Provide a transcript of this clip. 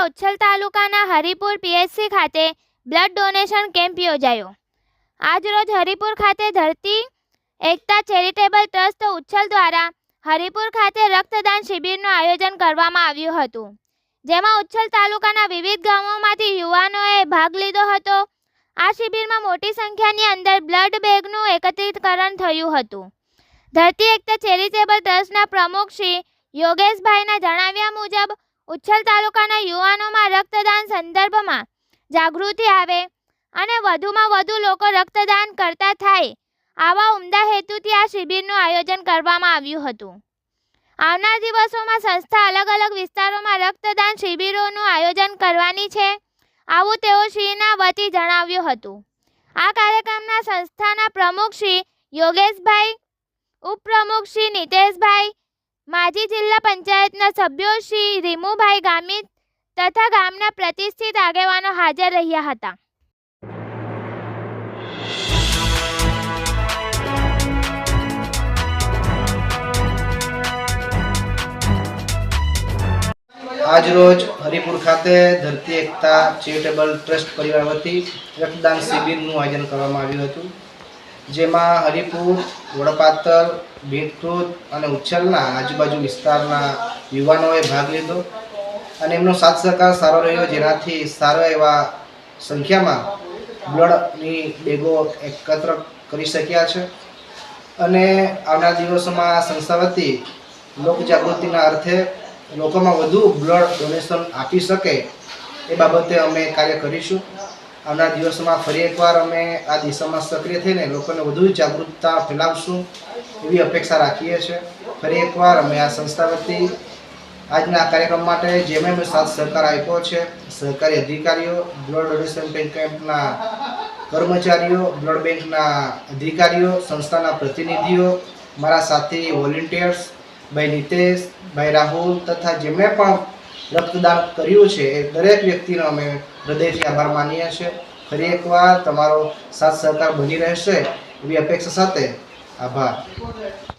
દ્વારા ઉચ્છલ તાલુકાના હરિપુર પીએચસી ખાતે બ્લડ ડોનેશન કેમ્પ યોજાયો. આજરોજ હરિપુર ખાતે ધરતી એકતા ચેરિટેબલ ટ્રસ્ટ ઉચ્છલ દ્વારા હરિપુર ખાતે રક્તદાન શિબિરનું આયોજન કરવામાં આવ્યું હતું. જેમાં ઉચ્છલ તાલુકાના વિવિધ ગામોમાંથી યુવાનોએ ભાગ લીધો હતો. આ શિબિરમાં મોટી સંખ્યાની અંદર બ્લડ બેગનું એકત્રીકરણ થયું હતું. ધરતી એકતા ચેરિટેબલ ટ્રસ્ટના પ્રમુખ શ્રી યોગેશભાઈના જણાવ્યા મુજબ ઉચ્છલ તાલુકાના યુવાનોમાં રક્તદાન સંદર્ભમાં જાગૃતિ આવે અને વધુમાં વધુ લોકો રક્તદાન કરતા થાય, આવા ઉમદા હેતુથી આ શિબિરનું આયોજન કરવામાં આવ્યું હતું. આવનાર દિવસોમાં સંસ્થા અલગ અલગ વિસ્તારોમાં રક્તદાન શિબિરોનું આયોજન કરવાની છે, આવું તેઓ શ્રીના વતી જણાવ્યું હતું. આ કાર્યક્રમના સંસ્થાના પ્રમુખ શ્રી યોગેશભાઈ, ઉપપ્રમુખ શ્રી નિતેશભાઈ માજી જિલ્લા પંચાયતના સભ્યો શ્રી રીમુભાઈ ગામિત તથા ગામના પ્રતિષ્ઠિત આગેવાનો હાજર રહ્યા હતા. આજરોજ હરિપુર ખાતે ધરતી એકતા ચેરિટેબલ ટ્રસ્ટ પરિવાર વતી રક્તદાન શિબિરનું આયોજન કરવામાં આવ્યું હતું. જેમાં હરિપુર વડપાતર ભીતૃત અને ઉચ્છલના આજુબાજુ વિસ્તારના યુવાનોએ ભાગ લીધો અને એમનો સાથ સહકાર સારો રહ્યો, જેનાથી સારા એવા સંખ્યામાં બ્લડની બેગો એકત્ર કરી શક્યા છે. અને આવનાર દિવસોમાં આ સંસ્થા વતી લોકજાગૃતિના અર્થે લોકોમાં વધુ બ્લડ ડોનેશન આપી શકે એ બાબતે અમે કાર્ય કરીશું. આવનાર દિવસોમાં ફરી એકવાર અમે આ દિશામાં સક્રિય થઈને લોકોને વધુ જાગૃતતા ફેલાવશું એવી અપેક્ષા રાખીએ છીએ. ફરી એકવાર અમે આ સંસ્થા વતી આજના કાર્યક્રમ માટે જેમ અમને સાથ સહકાર આપ્યો છે. સહકારી અધિકારીઓ, બ્લડ ડોનેશન બેંક કેમ્પના કર્મચારીઓ, બ્લડ બેંકના અધિકારીઓ, સંસ્થાના પ્રતિનિધિઓ, મારા સાથી વોલેન્ટિયર્સ, ભાઈ નિતેશ, ભાઈ રાહુલ તથા જેમણે પણ રક્તદાન કર્યું છે એ દરેક વ્યક્તિનો અમે હૃદયથી આભાર માનીએ છીએ. ફરી એકવાર તમારો સાથ સહકાર બની રહેશે એવી અપેક્ષા સાથે આભાર.